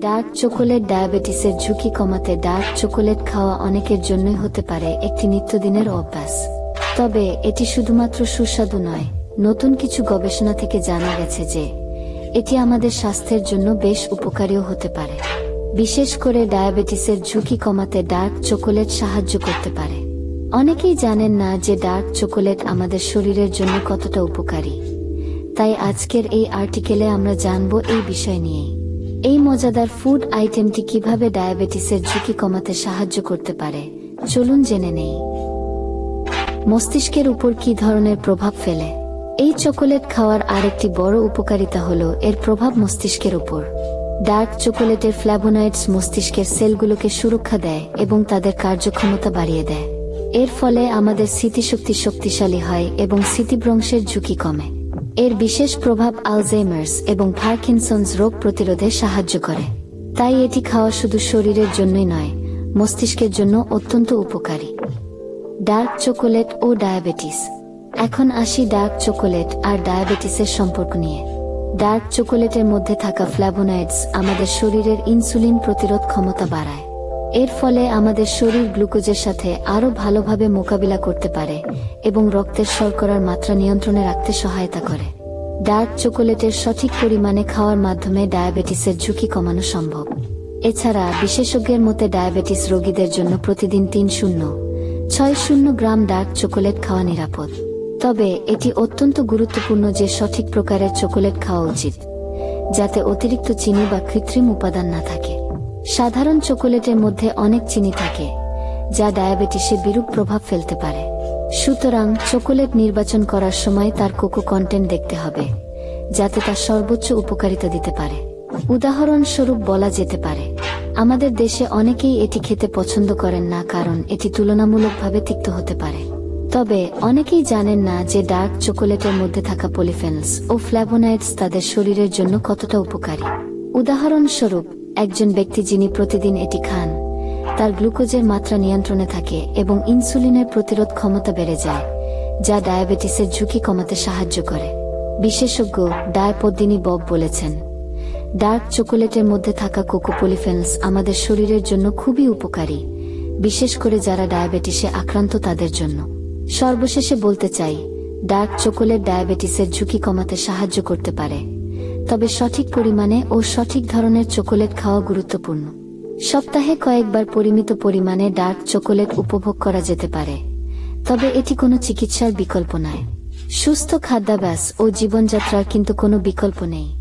Dark chocolate ডায়াবেটিসের ঝুঁকি কমাতে ডার্ক চকোলেট খাওয়া অনেকের জন্যই হতে পারে একটি নিত্যদিনের অভ্যাস। তবে এটি শুধুমাত্র সুস্বাদু নয়, নতুন কিছু গবেষণা থেকে জানা গেছে যে এটি আমাদের স্বাস্থ্যের জন্য বেশ উপকারীও হতে পারে। বিশেষ করে ডায়াবেটিসের ঝুঁকি কমাতে ডার্ক চকোলেট সাহায্য করতে পারে। অনেকেই জানেন না যে ডার্ক চকোলেট আমাদের শরীরের জন্য কতটা উপকারী। তাই আজকের এই আর্টিকেলে আমরা জানব এই বিষয় নিয়েই। এই মজাদার ফুড আইটেমটি কীভাবে ডায়াবেটিসের ঝুঁকি কমাতে সাহায্য করতে পারে? চলুন জেনে নেই। মস্তিষ্কের উপর কি ধরনের প্রভাব ফেলে? এই চকোলেট খাওয়ার আরেকটি বড় উপকারিতা হল এর প্রভাব মস্তিষ্কের উপর। ডার্ক চকোলেটের ফ্ল্যাভোনয়েডস মস্তিষ্কের সেলগুলোকে সুরক্ষা দেয় এবং তাদের কার্যক্ষমতা বাড়িয়ে দেয়। এর ফলে আমাদের স্মৃতিশক্তি শক্তিশালী হয় এবং স্মৃতিভ্রংশের ঝুঁকি কমে। এর বিশেষ প্রভাব আলজেমার্স এবং পার্কিনসন্স রোগ প্রতিরোধে সাহায্য করে। তাই এটি খাওয়া শুধু শরীরের জন্যই নয়, মস্তিষ্কের জন্য অত্যন্ত উপকারী। ডার্ক চকোলেট ও ডায়াবেটিস। এখন আসি ডার্ক চকোলেট আর ডায়াবেটিসের সম্পর্ক নিয়ে। ডার্ক চকোলেটের মধ্যে থাকা ফ্ল্যাভোনয়েডস আমাদের শরীরের ইনসুলিন প্রতিরোধ ক্ষমতা বাড়ায়। এর ফলে আমাদের শরীর গ্লুকোজের সাথে আরও ভালোভাবে মোকাবিলা করতে পারে এবং রক্তের শর্করার মাত্রা নিয়ন্ত্রণে রাখতে সহায়তা করে। ডার্ক চকোলেটের সঠিক পরিমাণে খাওয়ার মাধ্যমে ডায়াবেটিসের ঝুঁকি কমানো সম্ভব। এছাড়া বিশেষজ্ঞের মতে ডায়াবেটিস রোগীদের জন্য প্রতিদিন তিন শূন্য, ছয় শূন্য গ্রাম ডার্ক চকোলেট খাওয়া নিরাপদ। তবে এটি অত্যন্ত গুরুত্বপূর্ণ যে সঠিক প্রকারের চকোলেট খাওয়া উচিত, যাতে অতিরিক্ত চিনি বা কৃত্রিম উপাদান না থাকে। সাধারণ চকোলেটের মধ্যে অনেক চিনি থাকে, যা ডায়াবেটিসে বিরূপ প্রভাব ফেলতে পারে। সুতরাং চকোলেট নির্বাচন করার সময় তার কোকো কন্টেন্ট দেখতে হবে, যাতে তার সর্বোচ্চ উপকারিতা দিতে পারে। উদাহরণস্বরূপ বলা যেতে পারে, আমাদের দেশে অনেকেই এটি খেতে পছন্দ করেন না কারণ এটি তুলনামূলকভাবে তিক্ত হতে পারে। তবে অনেকেই জানেন না যে ডার্ক চকোলেটের মধ্যে থাকা পলিফেনস ও ফ্ল্যাভোনাইডস তাদের শরীরের জন্য কতটা উপকারী। উদাহরণস্বরূপ, একজন ব্যক্তি যিনি প্রতিদিন এটি খান তার গ্লুকোজের মাত্রা নিয়ন্ত্রণে থাকে এবং ইনসুলিনের প্রতিরোধ ক্ষমতা বেড়ে যায়, যা ডায়াবেটিসের ঝুঁকি কমাতে সাহায্য করে। বিশেষজ্ঞ ডায়পদ্দিনী বব বলেছেন, ডার্ক চকোলেটের মধ্যে থাকা কোকো পলিফেনস আমাদের শরীরের জন্য খুবই উপকারী, বিশেষ করে যারা ডায়াবেটিসে আক্রান্ত তাদের জন্য। সর্বশেষে বলতে চাই, ডার্ক চকোলেট ডায়াবেটিসের ঝুঁকি কমাতে সাহায্য করতে পারে, তবে সঠিক পরিমাণে ও সঠিক ধরনের চকোলেট খাওয়া গুরুত্বপূর্ণ। সপ্তাহে কয়েকবার পরিমিত পরিমাণে ডার্ক চকোলেট উপভোগ করা যেতে পারে। তবে এটি কোনো চিকিৎসার বিকল্প নয়। সুস্থ খাদ্যাভ্যাস ও জীবনযাত্রার কিন্তু কোনো বিকল্প নেই।